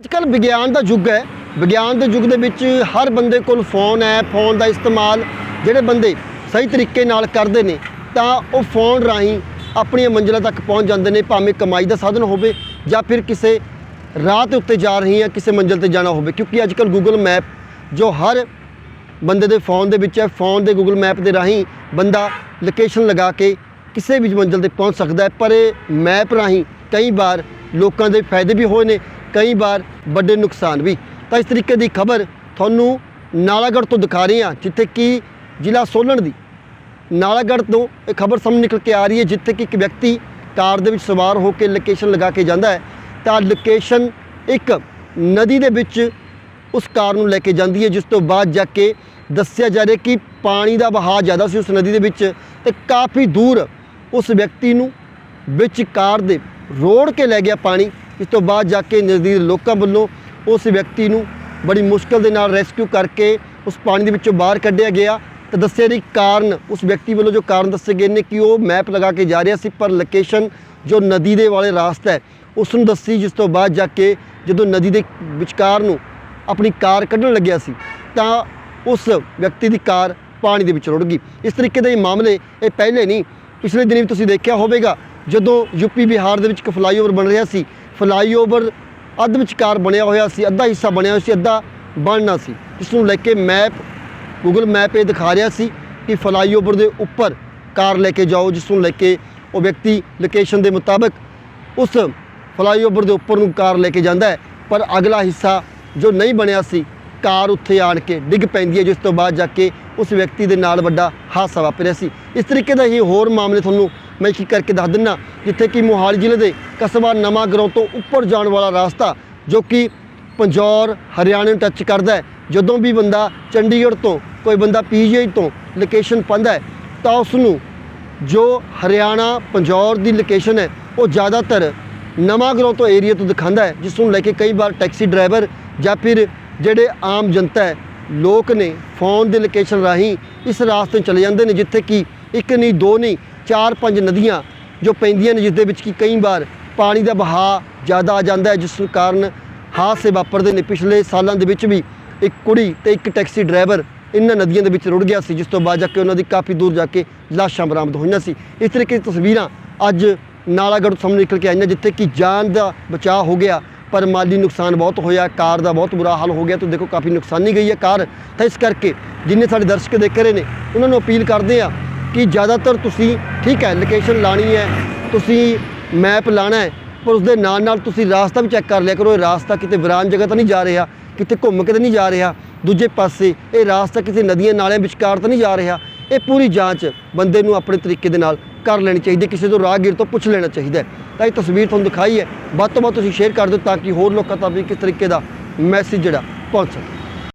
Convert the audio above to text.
ਅੱਜਕੱਲ ਵਿਗਿਆਨ ਦਾ ਯੁੱਗ ਹੈ। ਵਿਗਿਆਨ ਦੇ ਯੁੱਗ ਦੇ ਵਿੱਚ ਹਰ ਬੰਦੇ ਕੋਲ ਫੋਨ ਹੈ। ਫੋਨ ਦਾ ਇਸਤੇਮਾਲ ਜਿਹੜੇ ਬੰਦੇ ਸਹੀ ਤਰੀਕੇ ਨਾਲ ਕਰਦੇ ਨੇ, ਤਾਂ ਉਹ ਫੋਨ ਰਾਹੀਂ ਆਪਣੀਆਂ ਮੰਜ਼ਿਲਾਂ ਤੱਕ ਪਹੁੰਚ ਜਾਂਦੇ ਨੇ, ਭਾਵੇਂ ਕਮਾਈ ਦਾ ਸਾਧਨ ਹੋਵੇ ਜਾਂ ਫਿਰ ਕਿਸੇ ਰਾਹ ਦੇ ਉੱਤੇ ਜਾ ਰਹੀ ਹੈ ਕਿਸੇ ਮੰਜ਼ਿਲ ਤੇ ਜਾਣਾ ਹੋਵੇ। ਕਿਉਂਕਿ ਅੱਜਕੱਲ ਗੂਗਲ ਮੈਪ ਜੋ ਹਰ ਬੰਦੇ ਦੇ ਫੋਨ ਦੇ ਵਿੱਚ ਹੈ, ਫੋਨ ਦੇ ਗੂਗਲ ਮੈਪ ਦੇ ਰਾਹੀਂ ਬੰਦਾ ਲੋਕੇਸ਼ਨ ਲਗਾ ਕੇ ਕਿਸੇ ਵੀ ਮੰਜ਼ਿਲ ਤੇ ਪਹੁੰਚ ਸਕਦਾ ਹੈ। ਪਰ ਇਹ ਮੈਪ ਰਾਹੀਂ ਕਈ ਵਾਰ ਲੋਕਾਂ ਦੇ ਫਾਇਦੇ ਵੀ ਹੋਏ ਨੇ ਕਈ ਵਾਰ ਵੱਡੇ ਨੁਕਸਾਨ ਵੀ। ਤਾਂ ਇਸ ਤਰੀਕੇ ਦੀ ਖਬਰ ਤੁਹਾਨੂੰ ਨਾਲਾਗੜ੍ਹ ਤੋਂ ਦਿਖਾ ਰਹੇ ਹਾਂ, ਜਿੱਥੇ ਕਿ ਜ਼ਿਲ੍ਹਾ ਸੋਲਣ ਦੀ। ਨਾਲਾਗੜ੍ਹ ਤੋਂ ਇਹ ਖਬਰ ਸਾਹਮਣੇ ਨਿਕਲ ਕੇ ਆ ਰਹੀ ਹੈ, ਜਿੱਥੇ ਕਿ ਇੱਕ ਵਿਅਕਤੀ ਕਾਰ ਦੇ ਵਿੱਚ ਸਵਾਰ ਹੋ ਕੇ ਲੋਕੇਸ਼ਨ ਲਗਾ ਕੇ ਜਾਂਦਾ ਹੈ। ਤਾਂ ਲੋਕੇਸ਼ਨ ਇੱਕ ਨਦੀ ਦੇ ਵਿੱਚ ਉਸ ਕਾਰ ਨੂੰ ਲੈ ਕੇ ਜਾਂਦੀ ਹੈ, ਜਿਸ ਤੋਂ ਬਾਅਦ ਜਾ ਕੇ ਦੱਸਿਆ ਜਾ ਰਿਹਾ ਕਿ ਪਾਣੀ ਦਾ ਵਹਾਅ ਜ਼ਿਆਦਾ ਸੀ ਉਸ ਨਦੀ ਦੇ ਵਿੱਚ ਤੇ ਕਾਫੀ ਦੂਰ ਉਸ ਵਿਅਕਤੀ ਨੂੰ ਵਿੱਚ ਕਾਰ ਦੇ ਰੋੜ ਕੇ ਲੈ ਗਿਆ ਪਾਣੀ। ਇਸ ਤੋਂ ਬਾਅਦ ਜਾ ਕੇ ਨਜ਼ਦੀਕ ਲੋਕਾਂ ਵੱਲੋਂ ਉਸ ਵਿਅਕਤੀ ਨੂੰ ਬੜੀ ਮੁਸ਼ਕਲ ਦੇ ਨਾਲ ਰੈਸਕਿਊ ਕਰਕੇ ਉਸ ਪਾਣੀ ਦੇ ਵਿੱਚੋਂ ਬਾਹਰ ਕੱਢਿਆ ਗਿਆ। ਤੇ ਦੱਸਿਆ ਨਹੀਂ ਕਾਰਨ, ਉਸ ਵਿਅਕਤੀ ਵੱਲੋਂ ਜੋ ਕਾਰਨ ਦੱਸੇ ਗਏ ਨੇ ਕਿ ਉਹ ਮੈਪ ਲਗਾ ਕੇ ਜਾ ਰਿਹਾ ਸੀ, ਪਰ ਲੋਕੇਸ਼ਨ ਜੋ ਨਦੀ ਦੇ ਵਾਲੇ ਰਾਸਤਾ ਹੈ, ਉਸ ਨੂੰ ਦੱਸੀ ਜਿਸ ਤੋਂ ਬਾਅਦ ਜਾ ਕੇ ਜਦੋਂ ਨਦੀ ਦੇ ਵਿਚਕਾਰ ਨੂੰ ਆਪਣੀ ਕਾਰ ਕੱਢਣ ਲੱਗਿਆ ਸੀ, ਤਾਂ ਉਸ ਵਿਅਕਤੀ ਦੀ ਕਾਰ ਪਾਣੀ ਦੇ ਵਿੱਚ ਰੁੜ ਗਈ। ਇਸ ਤਰੀਕੇ ਦੇ ਇਹ ਮਾਮਲੇ ਇਹ ਪਹਿਲੇ ਨਹੀਂ, ਪਿਛਲੇ ਦਿਨੀ ਵੀ ਤੁਸੀਂ ਦੇਖਿਆ ਹੋਵੇਗਾ ਜਦੋਂ ਯੂਪੀ ਬਿਹਾਰ ਦੇ ਵਿੱਚ ਇੱਕ ਫਲਾਈਓਵਰ ਬਣ ਰਿਹਾ ਸੀ, ਫਲਾਈਓਵਰ ਅੱਧ ਵਿਚਕਾਰ ਬਣਿਆ ਹੋਇਆ ਸੀ, ਅੱਧਾ ਹਿੱਸਾ ਬਣਿਆ ਹੋਇਆ ਸੀ, ਅੱਧਾ ਬਣਨਾ ਸੀ। ਜਿਸ ਨੂੰ ਲੈ ਕੇ ਮੈਪ ਗੂਗਲ ਮੈਪ ਇਹ ਦਿਖਾ ਰਿਹਾ ਸੀ ਕਿ ਫਲਾਈਓਵਰ ਦੇ ਉੱਪਰ ਕਾਰ ਲੈ ਕੇ ਜਾਓ, ਜਿਸ ਨੂੰ ਲੈ ਕੇ ਉਹ ਵਿਅਕਤੀ ਲੋਕੇਸ਼ਨ ਦੇ ਮੁਤਾਬਕ ਉਸ ਫਲਾਈਓਵਰ ਦੇ ਉੱਪਰ ਨੂੰ ਕਾਰ ਲੈ ਕੇ ਜਾਂਦਾ ਹੈ। ਪਰ ਅਗਲਾ ਹਿੱਸਾ ਜੋ ਨਹੀਂ ਬਣਿਆ ਸੀ, ਕਾਰ ਉੱਥੇ ਆਣ ਕੇ ਡਿੱਗ ਪੈਂਦੀ ਹੈ, ਜਿਸ ਤੋਂ ਬਾਅਦ ਜਾ ਕੇ ਉਸ ਵਿਅਕਤੀ ਦੇ ਨਾਲ ਵੱਡਾ ਹਾਦਸਾ ਵਾਪਰਿਆ ਸੀ। ਇਸ ਤਰੀਕੇ ਦਾ ਹੀ ਹੋਰ ਮਾਮਲੇ ਤੁਹਾਨੂੰ ਮੈਂ ਕੀ ਕਰਕੇ ਦੱਸ ਦਿੰਨਾ, ਜਿੱਥੇ ਕਿ ਮੋਹਾਲੀ ਜ਼ਿਲ੍ਹੇ ਦੇ ਕਸਬਾ ਨਵਾਂ ਗਰੋਂ ਤੋਂ ਉੱਪਰ ਜਾਣ ਵਾਲਾ ਰਾਸਤਾ, ਜੋ ਕਿ ਪੰਜੌਰ, ਹਰਿਆਣੇ ਨੂੰ ਟੱਚ ਕਰਦਾ ਜਦੋਂ ਵੀ ਬੰਦਾ ਚੰਡੀਗੜ੍ਹ ਤੋਂ, ਕੋਈ ਬੰਦਾ ਪੀਜੀਆਈ ਤੋਂ ਲੋਕੇਸ਼ਨ ਪਾਉਂਦਾ ਤਾਂ ਉਸ ਨੂੰ ਜੋ ਹਰਿਆਣਾ, ਪੰਜੌਰ ਦੀ ਲੋਕੇਸ਼ਨ ਹੈ, ਉਹ ਜ਼ਿਆਦਾਤਰ ਨਵਾਂ ਗਰੋਂ ਤੋਂ ਏਰੀਆ ਤੋਂ ਦਿਖਾਉਂਦਾ ਹੈ, ਜਿਸ ਨੂੰ ਲੈ ਕੇ ਕਈ ਵਾਰ ਟੈਕਸੀ ਡਰਾਈਵਰ ਜਾਂ ਫਿਰ ਜਿਹੜੇ ਆਮ ਜਨਤਾ ਹੈ, ਲੋਕ ਨੇ ਫੋਨ ਦੇ ਲੋਕੇਸ਼ਨ ਰਾਹੀਂ ਇਸ ਰਾਸਤੇ ਚਲੇ ਜਾਂਦੇ ਨੇ, ਜਿੱਥੇ ਕਿ ਇੱਕ ਨਹੀਂ, ਦੋ ਨਹੀਂ ਚਾਰ ਪੰਜ ਨਦੀਆਂ ਜੋ ਪੈਂਦੀਆਂ ਨੇ, ਜਿਸ ਦੇ ਵਿੱਚ ਕਿ ਕਈ ਵਾਰ ਪਾਣੀ ਦਾ ਬਹਾਅ ਜ਼ਿਆਦਾ ਆ ਜਾਂਦਾ ਹੈ, ਜਿਸ ਕਾਰਨ ਹਾਦਸੇ ਵਾਪਰਦੇ ਨੇ। ਪਿਛਲੇ ਸਾਲਾਂ ਦੇ ਵਿੱਚ ਵੀ ਇੱਕ ਕੁੜੀ ਤੇ ਇੱਕ ਟੈਕਸੀ ਡਰਾਈਵਰ ਇਹਨਾਂ ਨਦੀਆਂ ਦੇ ਵਿੱਚ ਰੁੜ ਗਿਆ ਸੀ, ਜਿਸ ਤੋਂ ਬਾਅਦ ਜਾ ਕੇ ਉਹਨਾਂ ਦੀ ਕਾਫੀ ਦੂਰ ਜਾ ਕੇ ਲਾਸ਼ਾਂ ਬਰਾਮਦ ਹੋਈਆਂ ਸੀ। ਇਸ ਤਰੀਕੇ ਦੀ ਤਸਵੀਰਾਂ ਅੱਜ ਨਾਲਾਗੜ੍ਹ ਤੋਂ ਸਾਹਮਣੇ ਨਿਕਲ ਕੇ ਆਈਆਂ, ਜਿੱਥੇ ਕਿ ਜਾਨ ਦਾ ਬਚਾਅ ਹੋ ਗਿਆ, ਪਰ ਮਾਲੀ ਨੁਕਸਾਨ ਬਹੁਤ ਹੋਇਆ, ਕਾਰ ਦਾ ਬਹੁਤ ਬੁਰਾ ਹਾਲ ਹੋ ਗਿਆ। ਤੁਸੀਂ ਦੇਖੋ, ਕਾਫੀ ਨੁਕਸਾਨੀ ਗਈ ਹੈ ਕਾਰ। ਤਾਂ ਇਸ ਕਰਕੇ ਜਿੰਨੇ ਸਾਡੇ ਦਰਸ਼ਕ ਦੇਖ ਰਹੇ ਨੇ, ਉਹਨਾਂ ਨੂੰ ਅਪੀਲ ਕਰਦੇ ਆ ਕਿ ਜ਼ਿਆਦਾਤਰ ਤੁਸੀਂ ਠੀਕ ਹੈ ਲੋਕੇਸ਼ਨ ਲਾਣੀ ਹੈ ਤੁਸੀਂ ਮੈਪ ਲਾਣਾ ਹੈ ਪਰ ਉਸ ਦੇ ਨਾਲ ਨਾਲ ਤੁਸੀਂ ਰਾਸਤਾ ਵੀ ਚੈੱਕ ਕਰ ਲਿਆ ਕਰੋ ਇਹ ਰਾਸਤਾ ਕਿਤੇ ਵਿਰਾਨ ਜਗ੍ਹਾ ਤਾਂ ਨਹੀਂ ਜਾ ਰਿਹਾ ਕਿਤੇ ਘੁੰਮ ਕੇ ਤਾਂ ਨਹੀਂ ਜਾ ਰਿਹਾ ਦੂਜੇ ਪਾਸੇ ਇਹ ਰਾਸਤਾ ਕਿਸੇ ਨਦੀਆਂ ਨਾਲਿਆਂ ਵਿਚਕਾਰ ਤਾਂ ਨਹੀਂ ਜਾ ਰਿਹਾ ਇਹ ਪੂਰੀ ਜਾਂਚ ਬੰਦੇ ਨੂੰ ਆਪਣੇ ਤਰੀਕੇ ਦੇ ਨਾਲ ਕਰ ਲੈਣੀ ਚਾਹੀਦੀ ਹੈ, ਕਿਸੇ ਤੋਂ ਰਾਹਗੀਰ ਤੋਂ ਪੁੱਛ ਲੈਣਾ ਚਾਹੀਦਾ ਤਾਂ ਇਹ ਤਸਵੀਰ ਤੁਹਾਨੂੰ ਦਿਖਾਈ ਹੈ ਵੱਧ ਤੋਂ ਵੱਧ ਤੁਸੀਂ ਸ਼ੇਅਰ ਕਰ ਦਿਓ ਤਾਂ ਕਿ ਹੋਰ ਲੋਕਾਂ ਤੱਕ ਵੀ ਕਿਸ ਤਰੀਕੇ ਦਾ ਮੈਸੇਜ ਜਿਹੜਾ ਪਹੁੰਚ ਸਕੇ।